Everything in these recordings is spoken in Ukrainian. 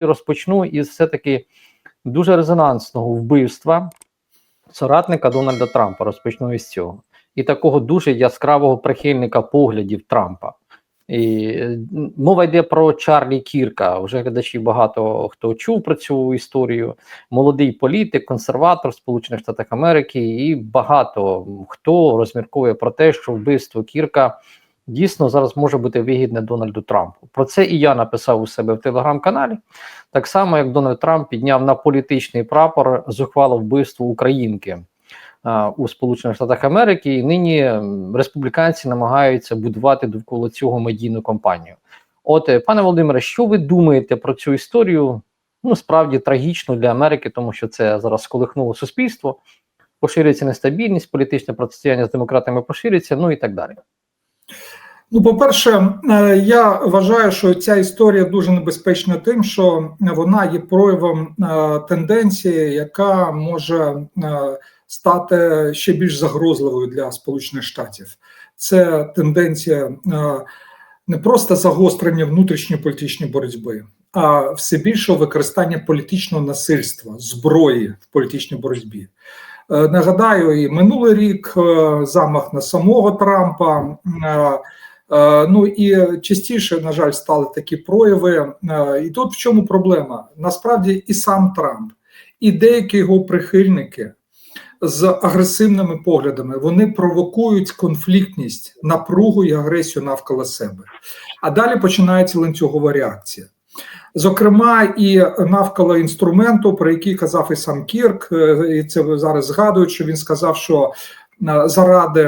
розпочну із все-таки дуже резонансного вбивства соратника Дональда Трампа. Розпочну із цього. І такого дуже яскравого прихильника поглядів Трампа. І мова йде про Чарлі Кірка. Вже глядачі багато хто чув про цю історію. Молодий політик, консерватор Сполучених Штатах Америки, і багато хто розмірковує про те, що вбивство Кірка дійсно зараз може бути вигідне Дональду Трампу. Про це і я написав у себе в телеграм-каналі. Так само, як Дональд Трамп підняв на політичний прапор зухвало вбивство українки у Сполучених Штатах Америки, і нині республіканці намагаються будувати довкола цього медійну кампанію. От, е, пане Володимире, що ви думаєте про цю історію? Ну, справді трагічно для Америки, тому що це зараз сколихнуло суспільство, поширюється нестабільність, політичне протистояння з демократами поширюється, ну і так далі. Ну, по-перше, е, я вважаю, що ця історія дуже небезпечна тим, що вона є проявом е, тенденції, яка може е, стати ще більш загрозливою для Сполучених Штатів. Це тенденція не просто загострення внутрішньої політичної боротьби, а все більшого використання політичного насильства, зброї в політичній боротьбі. Нагадаю, і минулий рік замах на самого Трампа. Е, Ну і частіше, на жаль, стали такі прояви. Е, І тут в чому проблема? Насправді, і сам Трамп, і деякі його прихильники з агресивними поглядами вони провокують конфліктність, напругу і агресію навколо себе. А далі починається ланцюгова реакція. Зокрема, і навколо інструменту, про який казав і сам Кірк, е, і це зараз згадують, що він сказав, що заради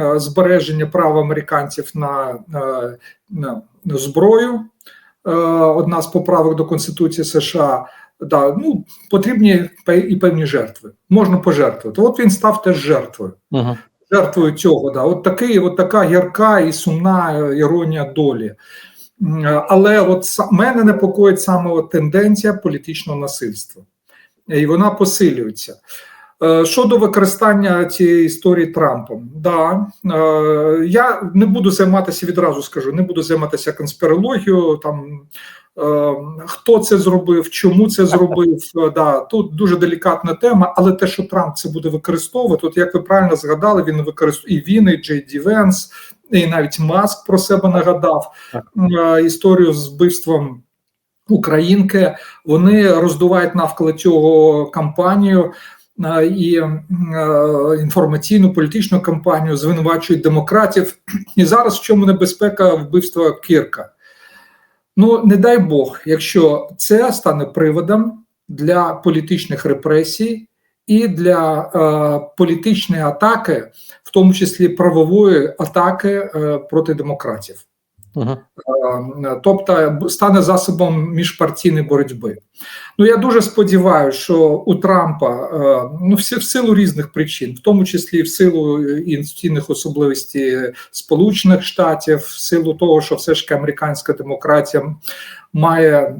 е, збереження прав американців на, на, на зброю, одна з поправок до Конституції США. Да, ну потрібні і певні жертви. Можна пожертвувати. От він став теж жертвою. Угу. Жертвою цього. Да. От такий, от така гірка і сумна іронія долі. Але от мене непокоїть саме от тенденція політичного насильства, і вона посилюється. Щодо використання цієї історії Трампом, да я не буду займатися відразу, скажу, не буду займатися конспірологією. Там хто це зробив, чому це зробив. Да, Тут дуже делікатна тема, але те, що Трамп це буде використовувати, от як ви правильно згадали, він використовує і він, і Джей Ді Венс, і навіть Маск про себе нагадав історію з вбивством українки. Вони роздувають навколо цього кампанію і інформаційну політичну кампанію, звинувачують демократів. І зараз в чому небезпека вбивства Кірка? Ну, не дай Бог, якщо це стане приводом для політичних репресій і для е, політичної атаки, в тому числі правової атаки е, проти демократів. Угу. Тобто стане засобом міжпартійної боротьби. Ну я дуже сподіваюся, що у Трампа ну всі в силу різних причин, в тому числі в силу інституційних особливостей Сполучених Штатів, в силу того, що все ж американська демократія має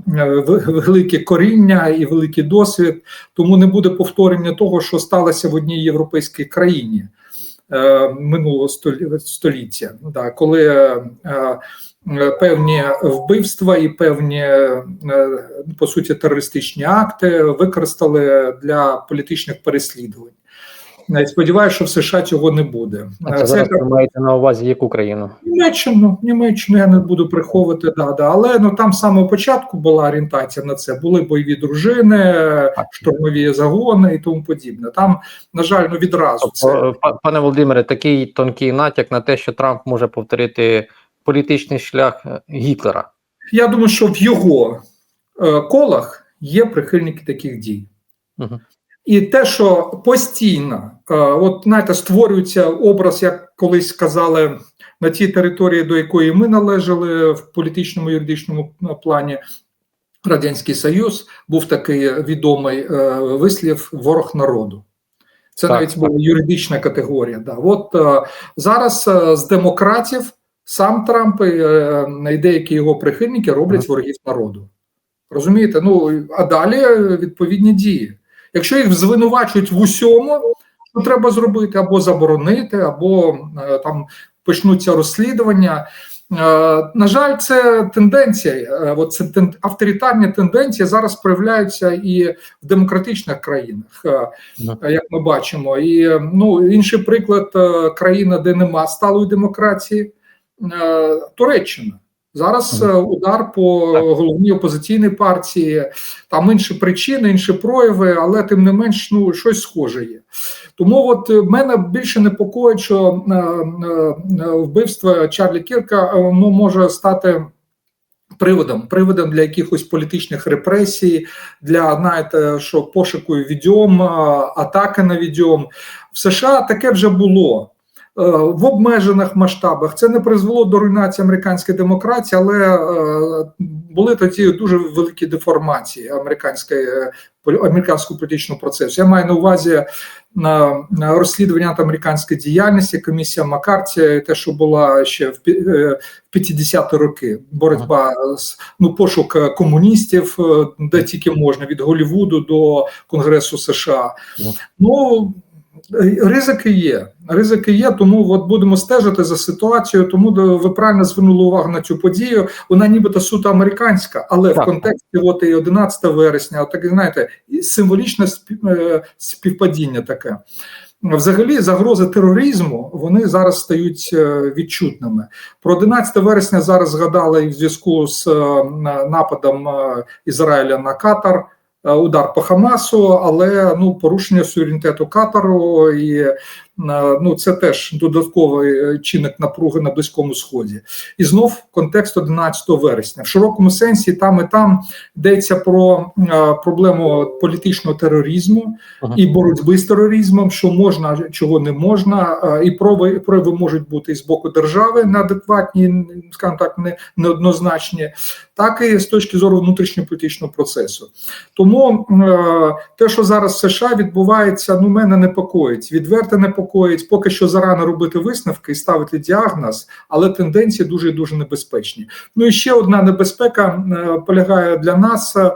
велике коріння і великий досвід, тому не буде повторення того, що сталося в одній європейській країні. Минулого століття, да, коли е, певні вбивства і певні е, по суті терористичні акти використали для політичних переслідувань. Сподіваюся, що в США цього не буде. А це, це зараз ви маєте на увазі яку країну? Німеччину, Німеччину я не буду приховувати, да, да. але ну там з самого початку була орієнтація на це. Були бойові дружини, штурмові загони і тому подібне. Там, на жаль, ну відразу це пане Володимире, такий тонкий натяк на те, що Трамп може повторити політичний шлях Гітлера. Я думаю, що в його е, колах є прихильники таких дій. Угу. І те, що постійно, е, от знаєте, створюється образ, як колись сказали, на тій території, до якої ми належали в політичному юридичному плані, Радянський Союз був такий відомий е, вислів ворог народу. Це так, навіть була юридична категорія. Да. От е, зараз е, з демократів сам Трамп е, і деякі його прихильники роблять ворогів народу. Розумієте? Ну а далі відповідні дії. Якщо їх звинувачують в усьому, що треба зробити або заборонити, або е, там почнуться розслідування. Е, На жаль, це тенденція. е, От це авторитарні тенденції зараз проявляються і в демократичних країнах, як ми бачимо. І ну інший приклад країна, де нема сталої демократії, Туреччина. Зараз е, удар по головній опозиційній партії, там інші причини, інші прояви, але тим не менш, ну щось схоже є. Тому от е, мене більше непокоїть, що е, вбивство Чарлі Кірка воно може стати. Приводом, приводом для якихось політичних репресій, для знаєте, що пошуку відьом, атаки на відьом. В США таке вже було в обмежених масштабах. Це не призвело до руйнації американської демократії, але е, були тоді дуже великі деформації американської е, американського політичного процесу. Я маю на увазі розслідування антиамериканської діяльності, комісія Маккарті, те, що була ще в пі- е, в 50-ті роки, боротьба з ну пошук е, комуністів, е, де тільки можна від Голлівуду до Конгресу США. Ну. Ризики є. Ризики є, тому от будемо стежити за ситуацією. Тому ви правильно звернули увагу на цю подію. Вона нібито суто американська, але Так. в контексті от і 11 вересня, от таке знаєте, символічне е, співпадіння таке. Взагалі, загрози тероризму вони зараз стають е, відчутними. Про 11 вересня зараз згадали і в зв'язку з е, нападом Ізраїля на Катар. Е, Удар по Хамасу, але ну порушення суверенітету Катару, і ну це теж додатковий е, чинник напруги на близькому сході. І знов контекст 11 вересня. В широкому сенсі там і там йдеться про е, проблему політичного тероризму Ага. і боротьби з тероризмом, що можна, чого не можна, е, і прояви, прояви можуть бути і з боку держави неадекватні, скажімо так, не, неоднозначні, так і з точки зору внутрішньополітичного процесу. Тому те, що зараз в США відбувається, ну мене непокоїть, відверто непокоїть. Поки що зарано робити висновки і ставити діагноз, але тенденції дуже дуже небезпечні. Ну і ще одна небезпека е, полягає для нас. е,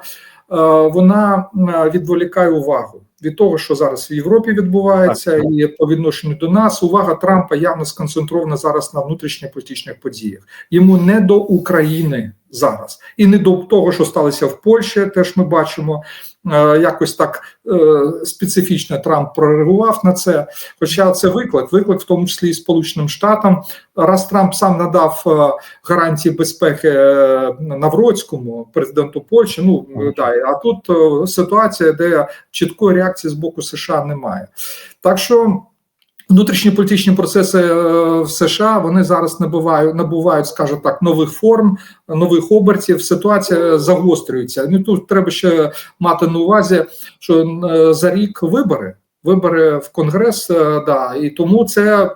Вона е, відволікає увагу від того, що зараз в Європі відбувається, Так. і по відношенню до нас увага Трампа явно сконцентрована зараз на внутрішньополітичних подіях. Йому не до України зараз, і не до того, що сталося в Польщі. Теж ми бачимо е, якось так е, специфічно Трамп прореагував на це. Хоча це виклик, виклик в тому числі і Сполученим Штатам. Раз Трамп сам надав е, гарантії безпеки Навроцькому, президенту Польщі. Ну да, а тут ситуація, де чіткої реакції з боку США немає. Так що. Внутрішні політичні процеси е, в США вони зараз набувають, набувають, скажімо так, нових форм, нових обертів. Ситуація загострюється. Ну тут треба ще мати на увазі, що е, за рік вибори. Вибори в конгрес, е, да, і тому це,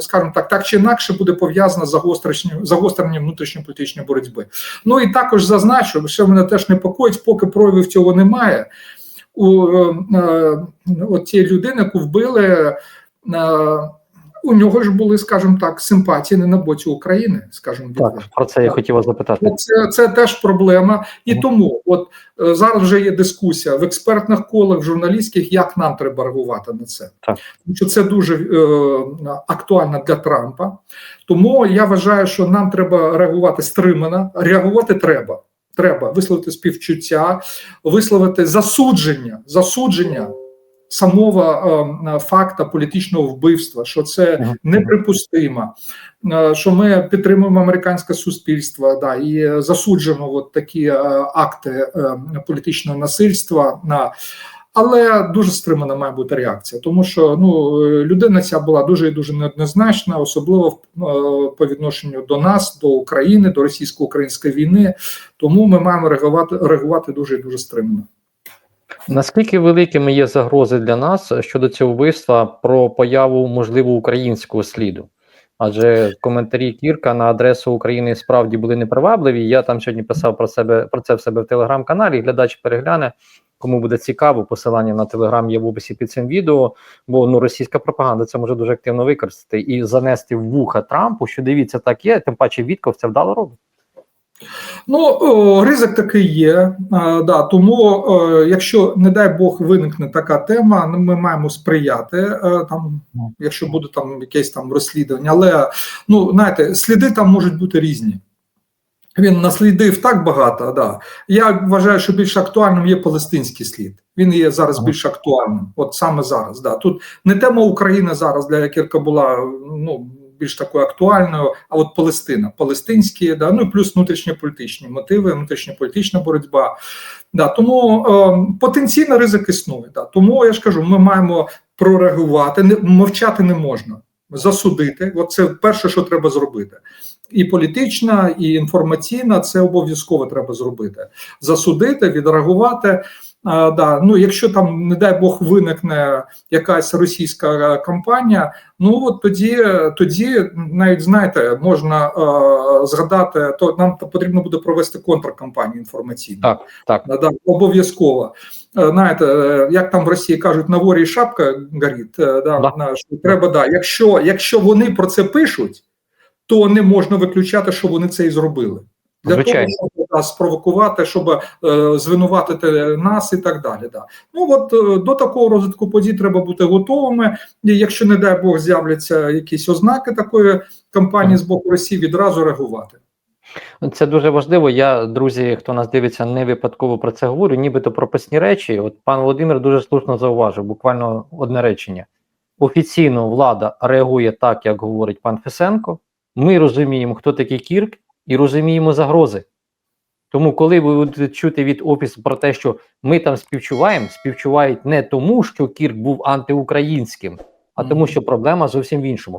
скажімо так, так чи інакше буде пов'язано з загостренням внутрішньополітичної боротьби. Ну і також зазначу, що мене теж непокоїть, поки проявів цього немає. У е, е, тієї людини, яку вбили, е, у нього ж були, скажімо так, симпатії не на боці України, скажімо Так, відверто. про це я хотів вас запитати. Це, це теж проблема, і Мгм. тому от зараз вже є дискусія в експертних колах, в журналістських, як нам треба реагувати на це, Так. тому що це дуже е, актуально для Трампа. Тому я вважаю, що нам треба реагувати стримано. Реагувати треба. Треба висловити співчуття, висловити засудження, засудження самого е, факта політичного вбивства, що це неприпустимо, е, що ми підтримуємо американське суспільство, да і засуджуємо от такі е, акти е, політичного насильства на. Але дуже стримана має бути реакція, тому що ну людина ця була дуже і дуже неоднозначна, особливо е, по відношенню до нас, до України, до російсько-української війни. Тому ми маємо реагувати реагувати дуже і дуже стримано. Наскільки великими є загрози для нас щодо цього вбивства про появу можливо українського сліду? Адже коментарі Кірка на адресу України справді були непривабливі. Я там сьогодні писав про себе про це в себе в телеграм-каналі. Глядач перегляне. Кому буде цікаво, посилання на телеграм є в описі під цим відео. Бо ну російська пропаганда це може дуже активно використати і занести в вуха Трампу, що дивіться, так є. Тим паче Вітков це вдало робить. Ну, ризик такий є. Е, да, тому, е, якщо, не дай Бог, виникне така тема, ну, ми маємо сприяти е, там, якщо буде там якесь там розслідування. Але ну, знаєте, сліди там можуть бути різні. Він наслідив так багато. Да. Я вважаю, що більш актуальним є палестинський слід. Він є зараз більш актуальним. От саме зараз. Да. Тут не тема України зараз, для Кірка була ну, більш такою актуальною, а от Палестина, палестинські, да, ну і плюс внутрішньополітичні мотиви, внутрішньополітична боротьба. Да, тому е, потенційний ризик існує. Да. Тому я ж кажу, ми маємо прореагувати, не мовчати не можна. Засудити, от це перше, що треба зробити, і політична, і інформаційна це обов'язково треба зробити. Засудити, відреагувати. А, да. Ну, якщо там, не дай Бог, виникне якась російська е, кампанія, ну от тоді, тоді навіть знаєте, можна е, згадати, то нам потрібно буде провести контркампанію інформаційну. Так, так. Да, да, обов'язково. Е, Знаєте, е, як там в Росії кажуть, на ворі шапка горить. Да, Да. на- що треба, да. Якщо, якщо вони про це пишуть, то не можна виключати, що вони це і зробили. Для Звичайно. того, щоб да, спровокувати, щоб е, звинуватити нас і так далі. Да. Ну от е, до такого розвитку подій треба бути готовими. І якщо, не дай Бог, з'являться якісь ознаки такої кампанії з боку Росії, відразу реагувати. Це дуже важливо. Я, друзі, хто нас дивиться, не випадково про це говорю, нібито прописні речі. От пан Володимир дуже слушно зауважив, буквально одне речення. Офіційно влада реагує так, як говорить пан Фесенко. Ми розуміємо, хто такий Кірк, і розуміємо загрози. Тому, коли ви будете чути від офісу про те, що ми там співчуваємо, співчувають не тому, що Кірк був антиукраїнським, а тому, що проблема зовсім в іншому.